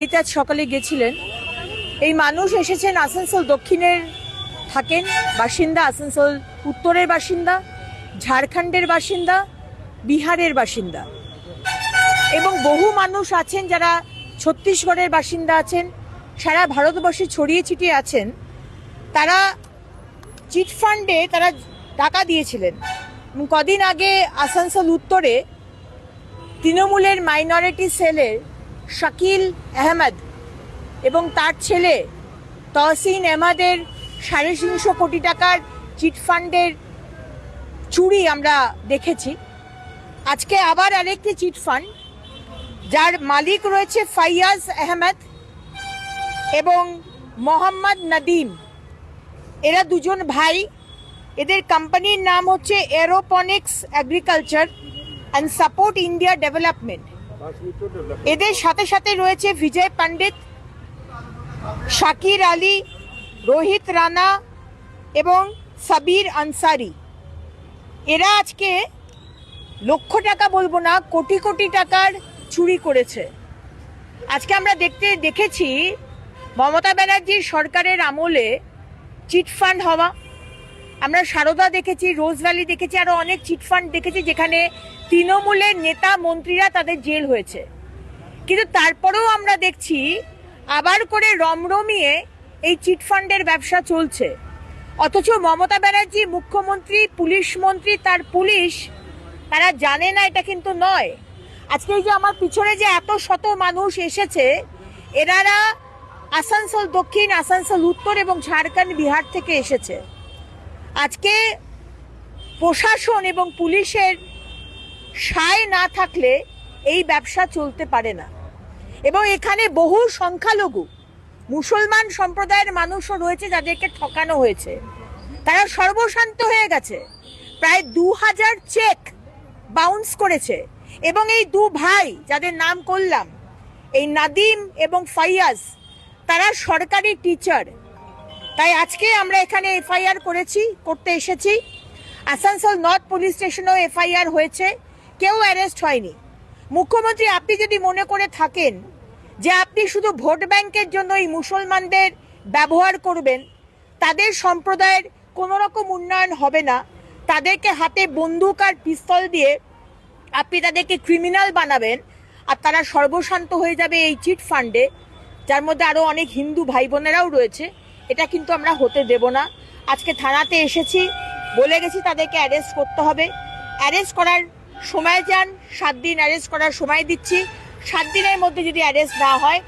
আজ সকালে গেছিলেন। এই মানুষ এসেছেন আসানসোল দক্ষিণের, থাকেন বাসিন্দা আসানসোল উত্তরের বাসিন্দা, ঝাড়খণ্ডের বাসিন্দা, বিহারের বাসিন্দা। এবং বহু মানুষ আছেন যারা ছত্তিশগড়ের বাসিন্দা আছেন, সারা ভারতবর্ষে ছড়িয়ে ছিটিয়ে আছেন। তারা চিটফান্ডে তারা টাকা দিয়েছিলেন। কদিন আগে আসানসোল উত্তরে তৃণমূলের মাইনরিটি সেলের শাকিল আহমেদ এবং তার ছেলে তহসিন আহমদের সাড়ে তিনশো কোটি টাকার চিটফান্ডের চুরি আমরা দেখেছি। আজকে আবার আরেকটি চিটফান্ড যার মালিক রয়েছে ফাইয়াজ আহমেদ এবং মোহাম্মদ নাদিম। এরা দুজন ভাই। এদের কোম্পানির নাম হচ্ছে aeroponics agriculture and support India development এদের সাথে সাথে রয়েছে বিজয় পণ্ডিত, শাকির আলী, রোহিত রানা এবং সাবির আনসারি। এরা আজকে লক্ষ টাকা বলব না, কোটি কোটি টাকার চুরি করেছে। আজকে আমরা দেখতে দেখেছি মমতা ব্যানার্জির সরকারের আমলে চিটফান্ড হওয়া আমরা সারদা দেখেছি, রোজ ভ্যালি দেখেছি, আরও অনেক চিটফান্ড দেখেছি যেখানে তৃণমূলের নেতা মন্ত্রীরা তাদের জেল হয়েছে। কিন্তু তারপরেও আমরা দেখছি আবার করে রমরমিয়ে এই চিটফান্ডের ব্যবসা চলছে। অথচ মমতা ব্যানার্জি, মুখ্যমন্ত্রী, পুলিশ মন্ত্রী, তার পুলিশ, তারা জানে না এটা কিন্তু নয়। আজকে যে আমার পিছনে যে এত শত মানুষ এসেছে, এনারা আসানসোল দক্ষিণ, আসানসোল উত্তর এবং ঝাড়খণ্ড, বিহার থেকে এসেছে। আজকে প্রশাসন এবং পুলিশের সায় না থাকলে এই ব্যবসা চলতে পারে না। এবং এখানে বহু সংখ্যালঘু, মুসলমান সম্প্রদায়ের মানুষও রয়েছে যাদেরকে ঠকানো হয়েছে। তারা সর্বশান্ত হয়ে গেছে। প্রায় দু হাজার চেক বাউন্স করেছে। এবং এই দু ভাই যাদের নাম করলাম, এই নাদিম এবং ফাইয়াজ, তারা সরকারি টিচার। তাই আজকে আমরা এখানে এফআইআর করেছি, করতে এসেছি। আসানসোল নর্থ পুলিশ স্টেশনেও এফআইআর হয়েছে, কেউ অ্যারেস্ট হয়নি। মুখ্যমন্ত্রী, আপনি যদি মনে করে থাকেন যে আপনি শুধু ভোট ব্যাংকের জন্য এই মুসলমানদের ব্যবহার করবেন, তাদের সম্প্রদায়ের কোনো রকম উন্নয়ন হবে না। তাদেরকে হাতে বন্দুক আর পিস্তল দিয়ে আপনি তাদেরকে ক্রিমিনাল বানাবেন, আর তারা সর্বশান্ত হয়ে যাবে এই চিট ফান্ডে, যার মধ্যে আরও অনেক হিন্দু ভাই বোনেরাও রয়েছে। এটা কিন্তু আমরা হতে দেব না। আজকে থানাতে এসেছি, বলে গেছি তাদেরকে অ্যারেস্ট করতে হবে। অ্যারেস্ট করার সময় যান, সাত দিন অ্যারেস্ট করার সময় দিচ্ছি। সাত দিনের মধ্যে যদি অ্যারেস্ট না হয়